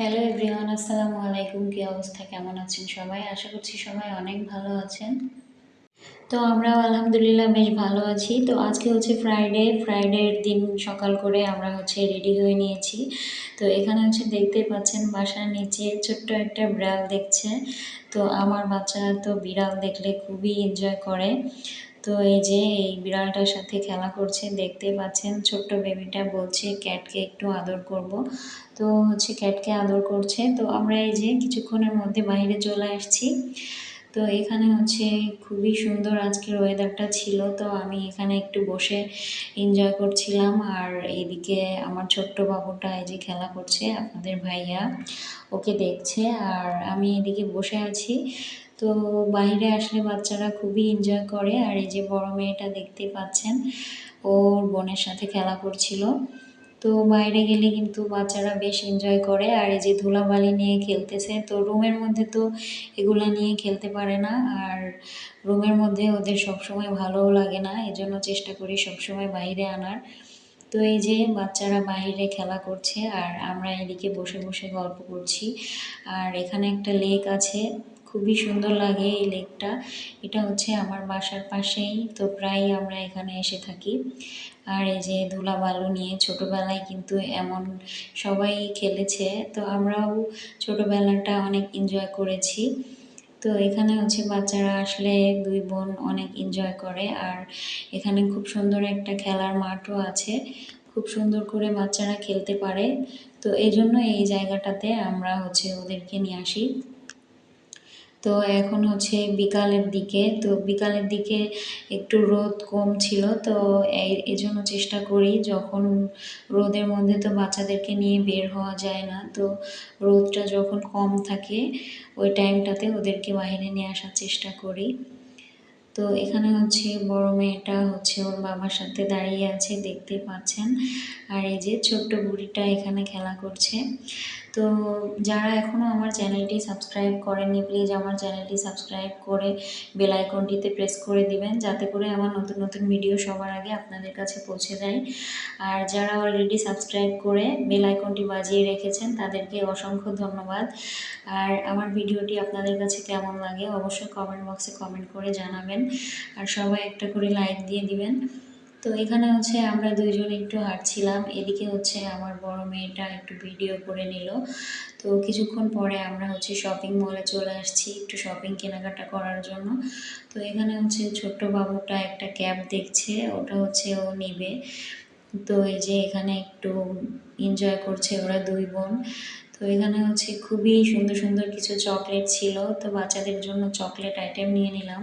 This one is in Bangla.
হ্যালো এভরিওয়ান আসসালামু আলাইকুম। কী অবস্থা? কেমন আছেন সবাই? আশা করছি সবাই অনেক ভালো আছেন। তো আমরাও আলহামদুলিল্লাহ বেশ ভালো আছি। তো আজকে হচ্ছে ফ্রাইডে ফ্রাইডের দিন সকাল করে আমরা হচ্ছে রেডি হয়ে নিয়েছি। তো এখানে হচ্ছে দেখতেই পাচ্ছেন, বাসার নিচে ছোট্ট একটা বিড়াল দেখছে। তো আমার বাচ্চারা তো বিড়াল দেখলে খুবই এনজয় করে। তো এই যে এই বিড়ালটার সাথে খেলা করছে, দেখতে পাচ্ছেন ছোট্ট বেবিটা বলছে, ক্যাটকে একটু আদর করব। তো হচ্ছে ক্যাটকে আদর করছে। তো আমরা এই যে কিছুক্ষণের মধ্যে বাইরে চলে আসছি। তো এখানে হচ্ছে খুবই সুন্দর আজকের ওয়েদারটা ছিল। তো আমি এখানে একটু বসে এনজয় করছিলাম। আর এইদিকে আমার ছোট্ট বাবুটা এই যে খেলা করছে, আপনাদের ভাইয়া ওকে দেখছে। আর আমি এদিকে বসে আছি। তো বাইরে আসলে বাচ্চারা খুবই এনজয় করে। আর এই যে বড় মেয়েটা দেখতে পাচ্ছেন, ওর বোনের সাথে খেলা করছিল। তো বাইরে গেলে কিন্তু বাচ্চারা বেশ এনজয় করে। আর এই যে ধুলাবালি নিয়ে খেলতেছে, তো রুমের মধ্যে তো এগুলো নিয়ে খেলতে পারে না। আর রুমের মধ্যে ওদের সবসময় ভালোও লাগে না, এজন্য চেষ্টা করি সবসময় বাইরে আনার। তো এই যে বাচ্চারা বাইরে খেলা করছে, আর আমরা এদিকে বসে বসে গল্প করছি। আর এখানে একটা লেক আছে খুবই সুন্দর লাগে এই লেকটা। এটা হচ্ছে আমার বাসার পাশেই, তো প্রায় আমরা এখানে এসে থাকি। আর এই যে ধুলা বালু নিয়ে ছোটোবেলায় কিন্তু এমন সবাই খেলেছে, তো আমরাও ছোটোবেলাটা অনেক এনজয় করেছি। তো এখানে হচ্ছে বাচ্চারা আসলে দুই বোন অনেক এনজয় করে, আর এখানে খুব সুন্দর একটা খেলার মাঠও আছে। খুব সুন্দর করে বাচ্চারা খেলতে পারে। তো এই জন্য এই জায়গাটাতে আমরা হচ্ছে ওদেরকে নিয়ে আসি। তো এখন হচ্ছে বিকালের দিকে, তো বিকালের দিকে একটু রোদ কম ছিল, তো এই জন্য চেষ্টা করি যখন রোদের মধ্যে তো বাচ্চাদেরকে নিয়ে বের হওয়া যায় না, তো রোদটা যখন কম থাকে ওই টাইমটাতে ওদেরকে বাইরে নিয়ে আসার চেষ্টা করি। তো এখানে হচ্ছে বড় মেয়েটা হচ্ছে ওর বাবার সাথে দাঁড়িয়ে আছে, দেখতে পাচ্ছেন। আর এই যে ছোট্ট বুড়িটা এখানে খেলা করছে। তো যারা এখনও আমার চ্যানেলটি সাবস্ক্রাইব করেননি প্লিজ আমার চ্যানেলটি সাবস্ক্রাইব করে বেল আইকনটিতে প্রেস করে দিবেন, যাতে করে আমার নতুন নতুন ভিডিও সবার আগে আপনাদের কাছে পৌঁছে যায়। আর যারা অলরেডি সাবস্ক্রাইব করে বেল আইকনটি বাজিয়ে রেখেছেন, তাদেরকে অসংখ্য ধন্যবাদ। আর আমার ভিডিওটি আপনাদের কাছে কেমন লাগে, অবশ্যই কমেন্ট বক্সে কমেন্ট করে জানাবেন। আর সবাই একটা করে লাইক দিয়ে দিবেন। তো এখানে হচ্ছে আমরা দুইজন একটু হাঁটছিলাম, এদিকে হচ্ছে আমার বড় মেয়েটা একটু ভিডিও করে নিল। তো কিছুক্ষণ পরে আমরা হচ্ছে শপিং মলে চলে আসছি একটু শপিং কেনাকাটা করার জন্য। তো এখানে হচ্ছে ছোট্ট বাবুটা একটা ক্যাব দেখছে, ওটা হচ্ছে ও নিবে। তো এই যে এখানে একটু এনজয় করছে ওরা দুই বোন। তো এখানে হচ্ছে খুবই সুন্দর সুন্দর কিছু চকলেট ছিল, তো বাচ্চাদের জন্য চকলেট আইটেম নিয়ে নিলাম।